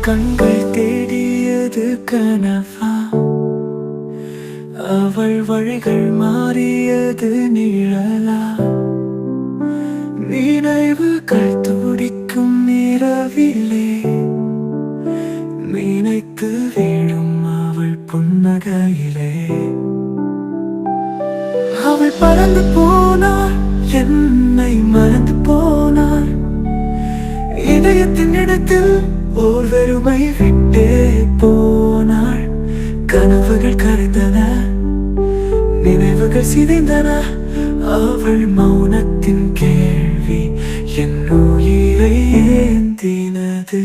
கண்கள் தேடியது கனவா? அவள் வழிகள் மாறியது நிழலா? நினைவுகள் துடிக்கும் நிறவிலே நினைத்து வீழும் அவள் புன்னகையிலே. அவள் பறந்து போனாள் என்னை மறந்து போனாள். இதயத்தின் இடத்தில் ஓர் வெறுமை விட்டே போனாள். கனவுகள் கரைந்தன நினைவுகள் சிதைந்தன. அவள் மௌனத்தின் கேள்வி என் உயிரை ஏந்தினது?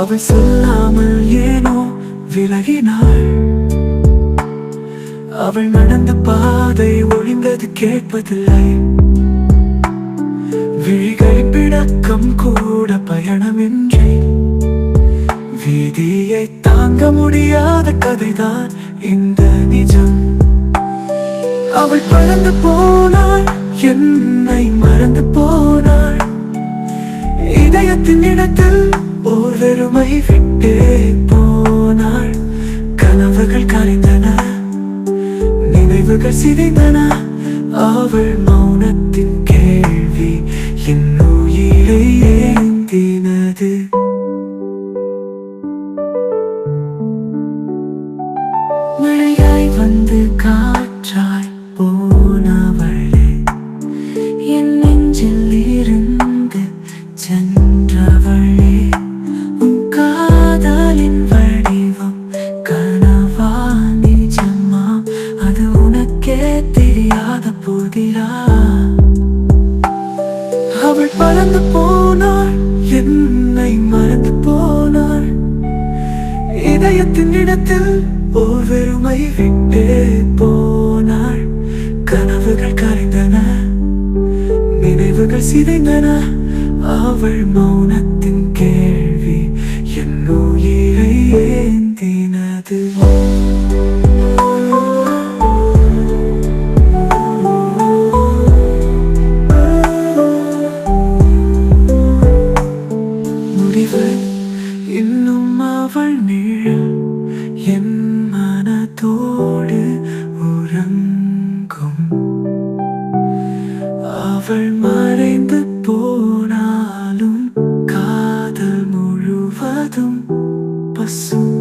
அவள் சொல்லாமல் ஏனோ விலகினாள். அவள் நடந்த பாதை ஒழிந்தது கேட்பதில்லை. விழிகள் பிணக்கம் கூட பயணமின்றி வீதியை தாங்க முடியாத கதைதான் இந்த நிஜம். அவள் பறந்து போனாள் என்னை மறந்து போனாள். இதயத்தின் இடத்தில் ஓர் வெறுமை விட்டே போனாள். கனவுகள் கரைந்தன நினைவுகள் சிதைந்தன. அவள் மௌனத்தின் வந்து காற்றாய் போனவளே என் நெஞ்சில் இருந்து சென்றவளே உன் காதலின் வடிவம் கனவா நிஜமா? அது உனக்கே தெரியாத போகிறா அவள் பறந்து போனாள் என்னை மறந்து போனாள். இதயத்தின் இடத்தில் ஓர் வெறுமை விட்டே போனாள். கனவுகள் கரைந்தன நினைவுகள் சிதைந்தன. அவள் மௌனத்தின் கேள்வி என் உயிரை ஏந்தினது? முடிவு. இன்னும் அவள் நிழல் என் அவள் மறைந்து போனாலும் காதல் முழுவதும் பசும்